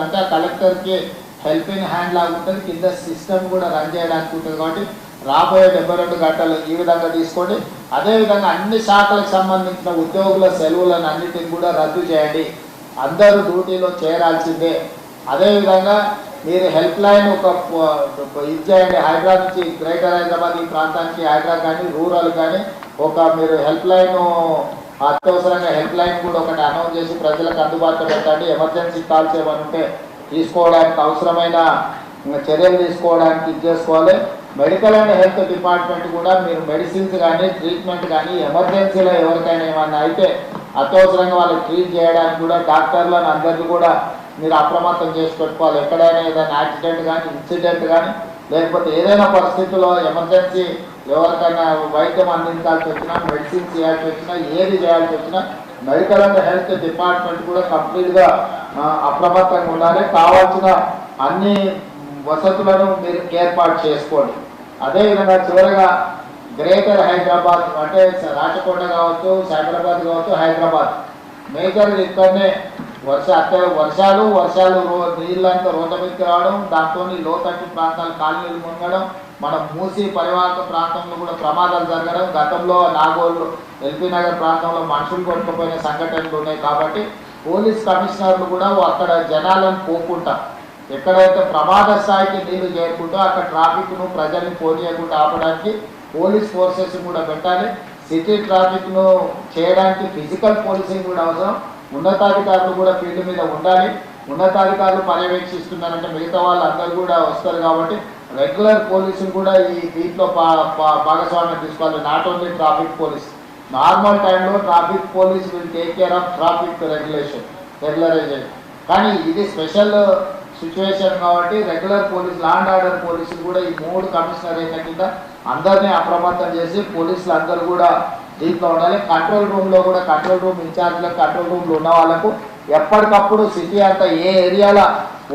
అంటే కలెక్టర్కి helping hand లాగా ఉంటుంది. కింద సిస్టమ్ కూడా రన్ చేయడానికి ఉంటుంది కాబట్టి రాబోయే డెబ్బై రెండు గంటలు ఈ విధంగా తీసుకోండి. అదేవిధంగా అన్ని శాఖలకు సంబంధించిన ఉద్యోగుల సెలవులను అన్నిటిని కూడా రద్దు చేయండి. అందరూ డ్యూటీలో చేరాల్సిందే. అదేవిధంగా మీరు హెల్ప్ లైన్ ఒక ఇది చేయండి. హైదరాబాద్ నుంచి గ్రేటర్ హైదరాబాద్ ఈ ప్రాంతానికి హైదరాబాద్ కానీ రూరల్ కానీ ఒక మీరు హెల్ప్ లైన్ అత్యవసరంగా హెల్ప్ లైన్ కూడా ఒకటి అనౌన్స్ చేసి ప్రజలకు అందుబాటులో పెట్టండి. ఎమర్జెన్సీ కాల్స్ ఏమైనా ఉంటే తీసుకోవడానికి అవసరమైన చర్యలు తీసుకోవడానికి ఇది చేసుకోవాలి. మెడికల్ అండ్ హెల్త్ డిపార్ట్మెంట్ కూడా మీరు మెడిసిన్స్ కానీ ట్రీట్మెంట్ కానీ ఎమర్జెన్సీలో ఎవరికైనా ఏమన్నా అయితే అత్యవసరంగా వాళ్ళకి ట్రీట్ చేయడానికి కూడా డాక్టర్లను అందరినీ కూడా మీరు అప్రమత్తం చేసి పెట్టుకోవాలి. ఎక్కడైనా ఏదైనా యాక్సిడెంట్ కానీ ఇన్సిడెంట్ కానీ లేకపోతే ఏదైనా పరిస్థితుల్లో ఎమర్జెన్సీ ఎవరికైనా వైద్యం అందించాల్సి వచ్చినా మెడిసిన్ చేయాల్సి వచ్చినా ఏది చేయాల్సి వచ్చినా మెడికల్ అండ్ హెల్త్ డిపార్ట్మెంట్ కూడా కంప్లీట్గా అప్రమత్తంగా ఉండాలి. కావాల్సిన అన్ని వసతులను మీరు ఏర్పాటు చేసుకోండి. అదేవిధంగా చివరగా గ్రేటర్ హైదరాబాద్ అంటే రాచకొండ కావచ్చు సైబరాబాద్ కావచ్చు హైదరాబాద్. మేజర్ ఇక్కడనే వర్ష అక్కడ వర్షాలు వర్షాలు రో నీళ్ళంతా రోడ్ల మీదకి రావడం దాంతో లోతట్టు ప్రాంతాలు కాలనీలు మునగడం మన మూసి పరివాహక ప్రాంతంలో కూడా ప్రమాదాలు జరగడం గతంలో నాగోళ్ళు ఎల్పీ నగర్ ప్రాంతంలో మనుషులు కొట్టుకుపోయిన సంఘటనలు ఉన్నాయి కాబట్టి పోలీస్ కమిషనర్లు కూడా అక్కడ జనాలను పోకుండా ఎక్కడైతే ప్రమాద స్థాయికి నీళ్ళు చేరుకుంటూ అక్కడ ట్రాఫిక్ను ప్రజల్ని పోనీయకుండా ఆపడానికి పోలీస్ ఫోర్సెస్ కూడా పెట్టాలి. సిటీ ట్రాఫిక్ను చేయడానికి ఫిజికల్ పోలీసింగ్ కూడా అవసరం. ఉన్నతాధికారులు కూడా ఫీల్డ్ మీద ఉండాలి. ఉన్నతాధికారులు పర్యవేక్షిస్తున్నారంటే మిగతా వాళ్ళు అందరూ కూడా వస్తారు కాబట్టి రెగ్యులర్ పోలీసులు కూడా ఈ దీంట్లో పా భాగస్వామ్యం తీసుకోవాలి. Not only traffic police normal టైంలో traffic police will take care of traffic regulation regularisation కానీ ఇది స్పెషల్ సిచ్యువేషన్ కాబట్టి regular police law and order పోలీసులు కూడా ఈ మూడు కమిషనర్ అయిన కింద అందరినీ అప్రమత్తం చేసి పోలీసులు అందరూ కూడా దీంట్లో ఉండాలి. కంట్రోల్ రూమ్లో కూడా కంట్రోల్ రూమ్ ఇన్ఛార్జ్లకు కంట్రోల్ రూమ్లో ఉన్న వాళ్ళకు ఎప్పటికప్పుడు సిటీ అంతా ఏ ఏరియాలో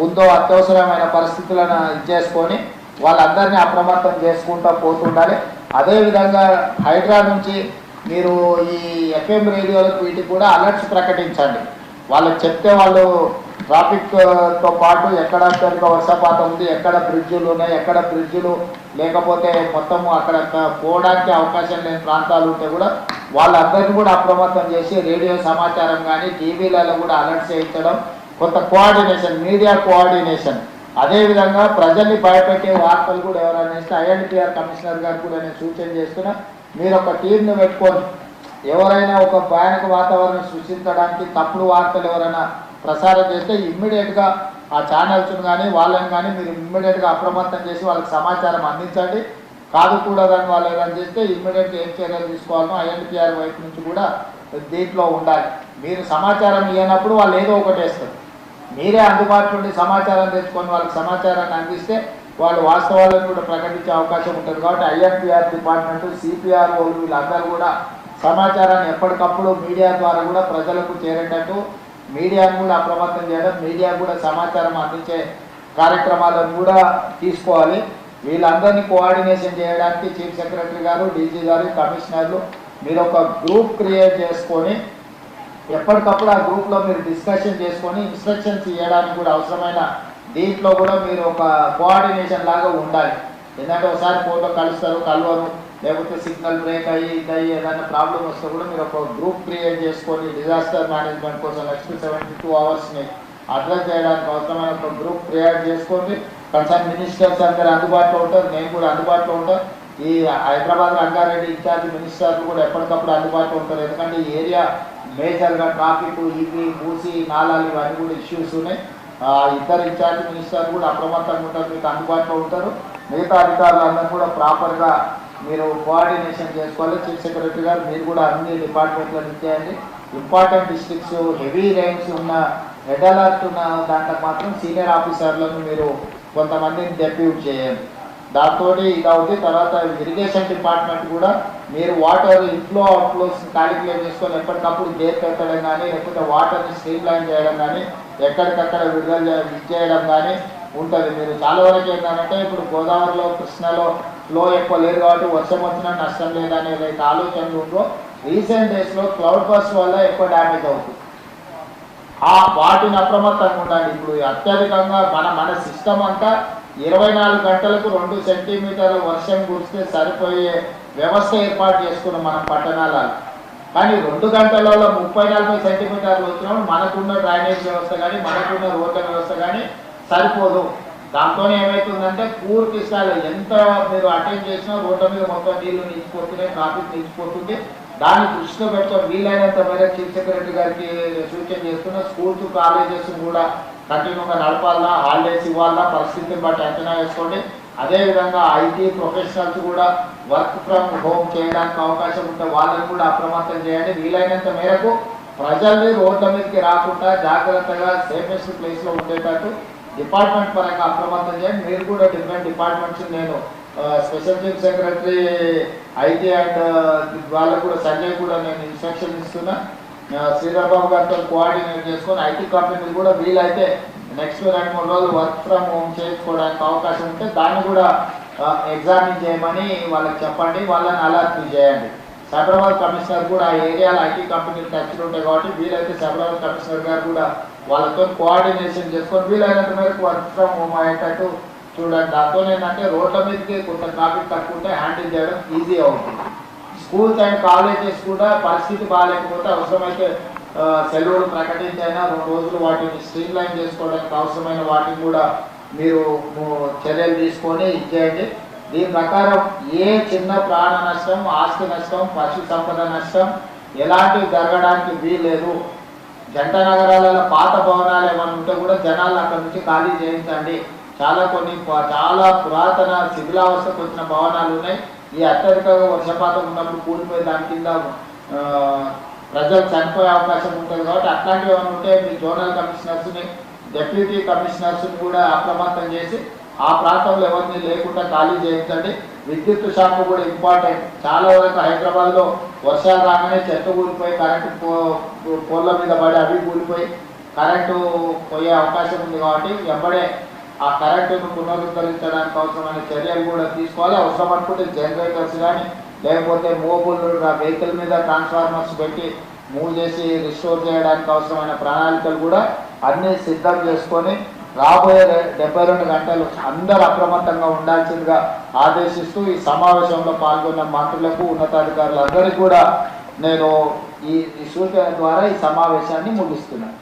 ఉందో అత్యవసరమైన పరిస్థితులను ఇచ్చేసుకొని వాళ్ళందరినీ అప్రమత్తం చేసుకుంటూ పోతుండాలి. అదేవిధంగా హైడ్రా నుంచి మీరు ఈ ఎఫ్ఎం రేడియోలకు వీటికి కూడా అలర్ట్స్ ప్రకటించండి. వాళ్ళకి చెప్తే వాళ్ళు ట్రాఫిక్తో పాటు ఎక్కడ పెద్ద వర్షపాతం ఉంది ఎక్కడ బ్రిడ్జులు ఉన్నాయి ఎక్కడ బ్రిడ్జులు లేకపోతే మొత్తము అక్కడ పోవడానికి అవకాశం లేని ప్రాంతాలు ఉంటే కూడా వాళ్ళందరినీ కూడా అప్రమత్తం చేసి రేడియో సమాచారం కానీ టీవీలలో కూడా అలర్ట్ చేయించడం కొంత కోఆర్డినేషన్ మీడియా కోఆర్డినేషన్. అదేవిధంగా ప్రజల్ని భయపెట్టే వార్తలు కూడా ఎవరైనా ఇస్తే ఐఎన్టీఆర్ కమిషనర్ గారు కూడా నేను సూచన చేస్తున్నా మీరు ఒక టీంను పెట్టుకొని ఎవరైనా ఒక భయానక వాతావరణం సృష్టించడానికి తప్పుడు వార్తలు ఎవరైనా ప్రసారం చేస్తే ఇమ్మీడియట్గా ఆ ఛానల్స్ను కానీ వాళ్ళని కానీ మీరు ఇమ్మీడియట్గా అప్రమత్తం చేసి వాళ్ళకి సమాచారం అందించండి. కాదు కూడదని వాళ్ళు ఏదైనా చేస్తే ఇమ్మీడియట్గా ఏం చర్యలు తీసుకోవాలనో ఐఎన్పిఆర్ వైపు నుంచి కూడా దీంట్లో ఉండాలి. మీరు సమాచారం ఇవ్వనప్పుడు వాళ్ళు ఏదో ఒకటి వేస్తారు. మీరే అందుబాటులో ఉండి సమాచారం తెచ్చుకొని వాళ్ళకి సమాచారాన్ని అందిస్తే వాళ్ళు వాస్తవాలను కూడా ప్రకటించే అవకాశం ఉంటుంది కాబట్టి ఐఎన్పిఆర్ డిపార్ట్మెంట్ సిపిఆర్ఓలు వీళ్ళందరూ కూడా సమాచారాన్ని ఎప్పటికప్పుడు మీడియా ద్వారా కూడా ప్రజలకు చేరేటట్టు మీడియాను కూడా అప్రమత్తం చేయడం మీడియా కూడా సమాచారం అందించే కార్యక్రమాలను కూడా తీసుకోవాలి. వీళ్ళందరినీ కోఆర్డినేషన్ చేయడానికి చీఫ్ సెక్రటరీ గారు డీజీ గారు కమిషనర్లు మీరు ఒక గ్రూప్ క్రియేట్ చేసుకొని ఎప్పటికప్పుడు ఆ గ్రూప్లో మీరు డిస్కషన్ చేసుకొని ఇన్స్ట్రక్షన్స్ ఇవ్వడానికి కూడా అవసరమైన దీంట్లో కూడా మీరు ఒక కోఆర్డినేషన్ లాగా ఉండాలి. ఎందుకంటే ఒకసారి ఫోటో కలుస్తారు కలవరు. లేకపోతే సిగ్నల్ బ్రేక్ అయ్యి ఇదయ్యి ఏదైనా ప్రాబ్లం వస్తే కూడా మీరు ఒక గ్రూప్ క్రియేట్ చేసుకొని డిజాస్టర్ మేనేజ్మెంట్ కోసం నెక్స్ట్ సెవెంటీ టూ అవర్స్ని అడ్రస్ చేయడానికి అవసరమైన ఒక గ్రూప్ క్రియేట్ చేసుకోండి కన్సర్న్ మినిస్టర్స్ అందరు అందుబాటులో ఉంటారు. నేను కూడా అందుబాటులో ఉంటాను ఈ హైదరాబాద్ రంగారెడ్డి ఇన్ఛార్జ్ మినిస్టర్లు కూడా ఎప్పటికప్పుడు అందుబాటులో ఉంటారు. ఎందుకంటే ఈ ఏరియా మేజర్గా ట్రాఫిక్ ఇవి మూసి నాలాలు ఇవన్నీ కూడా ఇష్యూస్ ఉన్నాయి. ఇద్దరు ఇన్ఛార్జ్ మినిస్టర్లు కూడా అప్రమత్తంగా ఉంటారు. మీకు అందుబాటులో ఉంటారు. మిగతా అధికారులు అందరూ కూడా ప్రాపర్గా మీరు కోఆర్డినేషన్ చేసుకోవాలి. చీఫ్ సెక్రటరీ గారు మీరు కూడా అన్ని డిపార్ట్మెంట్లు ఇచ్చేయండి. ఇంపార్టెంట్ డిస్ట్రిక్ట్స్ హెవీ ర్యాంక్స్ ఉన్న రెడ్ అలర్ట్ ఉన్న దాంట్లో మాత్రం సీనియర్ ఆఫీసర్లను మీరు కొంతమందిని డెప్యూట్ చేయండి. దాంతో ఇది అవుతుంది తర్వాత ఇరిగేషన్ డిపార్ట్మెంట్ కూడా మీరు వాటర్ ఇన్ఫ్లో అవుట్ఫ్లోస్ క్యాలిక్యులేట్ చేసుకొని ఎప్పటికప్పుడు గేర్ పెట్టడం కానీ లేకపోతే వాటర్ని స్ట్రీమ్ లైన్ చేయడం కానీ ఎక్కడికక్కడ విడుదల చేయడం కానీ ఉంటుంది. మీరు చాలా వరకు ఏంటంటే ఇప్పుడు గోదావరిలో కృష్ణలో ఫ్లో ఎక్కువ లేదు కాబట్టి వర్షం వచ్చినా నష్టం లేదనే ఏదైతే ఆలోచనలు ఉందో రీసెంట్ డేస్లో క్లౌడ్ బస్ వల్ల ఎక్కువ డ్యామేజ్ అవుతుంది. ఆ వాటిని అప్రమత్తంగా ఉండాలి ఇప్పుడు అత్యధికంగా మన మన సిస్టమ్ అంతా ఇరవై నాలుగు గంటలకు రెండు సెంటీమీటర్ల వర్షం కురిస్తే సరిపోయే వ్యవస్థ ఏర్పాటు చేసుకున్నాం మనం పట్టణాలలో. కానీ రెండు గంటలలో ముప్పై నలభై సెంటీమీటర్లు వచ్చినప్పుడు మనకున్న డ్రైనేజ్ వ్యవస్థ కానీ మనకున్న రోడ్ల వ్యవస్థ కానీ సరిపోదు. దాంతో ఏమవుతుందంటే పూర్తి స్థాయిలో ఎంత మీరు అటెండ్ చేసినా రోడ్ల మీద మొత్తం నీళ్ళు నిలిచిపోతున్నాయి ట్రాఫిక్ నిలిచిపోతుంది. దాన్ని దృష్టిలో పెట్టుకొని వీలైనంత మేరకు చీఫ్ సెక్రటరీ గారికి సూచన చేస్తున్న స్కూల్స్ కాలేజెస్ కూడా కంటిన్యూగా నడపాలన్నా హాలిడేస్ ఇవ్వాలన్నా పరిస్థితిని బట్టి అంచనా వేసుకోండి. అదేవిధంగా ఐటీ ప్రొఫెషనల్స్ కూడా వర్క్ ఫ్రమ్ హోమ్ చేయడానికి అవకాశం ఉంటే వాళ్ళని కూడా అప్రమత్తం చేయండి. వీలైనంత మేరకు ప్రజల్ని రోడ్ల మీదకి రాకుండా జాగ్రత్తగా సేఫెస్ట్ ప్లేస్లో ఉండేటట్టు డిపార్ట్మెంట్ పరంగా అప్రమత్తం చేయండి. మీరు కూడా డిఫరెంట్ డిపార్ట్మెంట్స్ నేను special chief secretary IT and వాళ్ళకు కూడా సంజయ్ కూడా నేను ఇన్స్ట్రక్షన్ ఇస్తున్నా. శ్రీరాబాబు గారితో కోఆర్డినేట్ చేసుకొని ఐటీ కంపెనీలు కూడా వీలైతే నెక్స్ట్ రెండు మూడు రోజులు వర్క్ ఫ్రమ్ హోమ్ చేసుకోవడానికి అవకాశం ఉంటే దాన్ని కూడా ఎగ్జామిన్ చేయమని వాళ్ళకి చెప్పండి. వాళ్ళని అలర్ట్ చేయండి. సైబరాబాద్ కమిషనర్ కూడా ఆ ఏరియాలో ఐటీ కంపెనీలు టచ్లు ఉంటాయి కాబట్టి వీలైతే సైబరాబాద్ కమిషనర్ గారు కూడా వాళ్ళతో కోఆర్డినేషన్ చేసుకొని వీలైనంత మేరకు వర్క్ ఫ్రమ్ హోమ్ అయ్యేటట్టు చూడండి దాంతో ఏంటంటే రోడ్ల మీదకి కొంత ట్రాఫిక్ తక్కువ ఉంటే హ్యాండిల్ చేయడం ఈజీ అవుతుంది. స్కూల్స్ అండ్ కాలేజెస్ కూడా పరిస్థితి బాగాలేకపోతే అవసరమైతే సెలవులు ప్రకటించైనా రెండు రోజులు వాటిని స్ట్రీమ్ లైన్ చేసుకోవడానికి అవసరమైన వాటిని కూడా మీరు చర్యలు తీసుకొని ఇచ్చేయండి. దీని ప్రకారం ఏ చిన్న ప్రాణ నష్టం ఆస్తి నష్టం పశు సంపద నష్టం ఎలాంటివి జరగడానికి వీల్లేదు జంట నగరాలలో పాత భవనాలు ఏమైనా ఉంటే కూడా జనాలు అక్కడ నుంచి ఖాళీ చేయించండి. చాలా కొన్ని చాలా పురాతన శిథిలావస్థకు వచ్చిన భవనాలు ఉన్నాయి. ఈ అత్యధికంగా వర్షపాతం ఉన్నప్పుడు కూలిపోయి దాని కింద ప్రజలు చనిపోయే అవకాశం ఉంటుంది కాబట్టి అట్లాంటివి ఏమైనా ఉంటే మీ జోనల్ కమిషనర్స్ని డెప్యూటీ కమిషనర్స్ని కూడా అప్రమత్తం చేసి ఆ ప్రాంతంలో ఎవరిని లేకుండా ఖాళీ చేయించండి. విద్యుత్ శాఖ కూడా ఇంపార్టెంట్. చాలా వరకు హైదరాబాద్లో వర్షాలు రాగానే చెట్టు కూలిపోయి కరెంటు పో పోల్ల మీద పడి అవి కూలిపోయి కరెంటు పోయే అవకాశం ఉంది కాబట్టి ఎప్పుడే ఆ కరెంటును పునరుద్ధరించడానికి అవసరమైన చర్యలు కూడా తీసుకోవాలి. అవసరం అనుకుంటే జనరేటర్స్ కానీ లేకపోతే మోబుల్ వెహికల్ మీద ట్రాన్స్ఫార్మర్స్ పెట్టి మూవ్ చేసి రిస్టోర్ చేయడానికి అవసరమైన ప్రణాళికలు కూడా అన్నీ సిద్ధం చేసుకొని రాబోయే డెబ్బై రెండు గంటలు అందరూ అప్రమత్తంగా ఉండాల్సిందిగా ఆదేశిస్తూ ఈ సమావేశంలో పాల్గొన్న మంత్రులకు ఉన్నతాధికారులందరికీ కూడా నేను ఈ ఈ సూచన ద్వారా ఈ సమావేశాన్ని ముగిస్తున్నాను.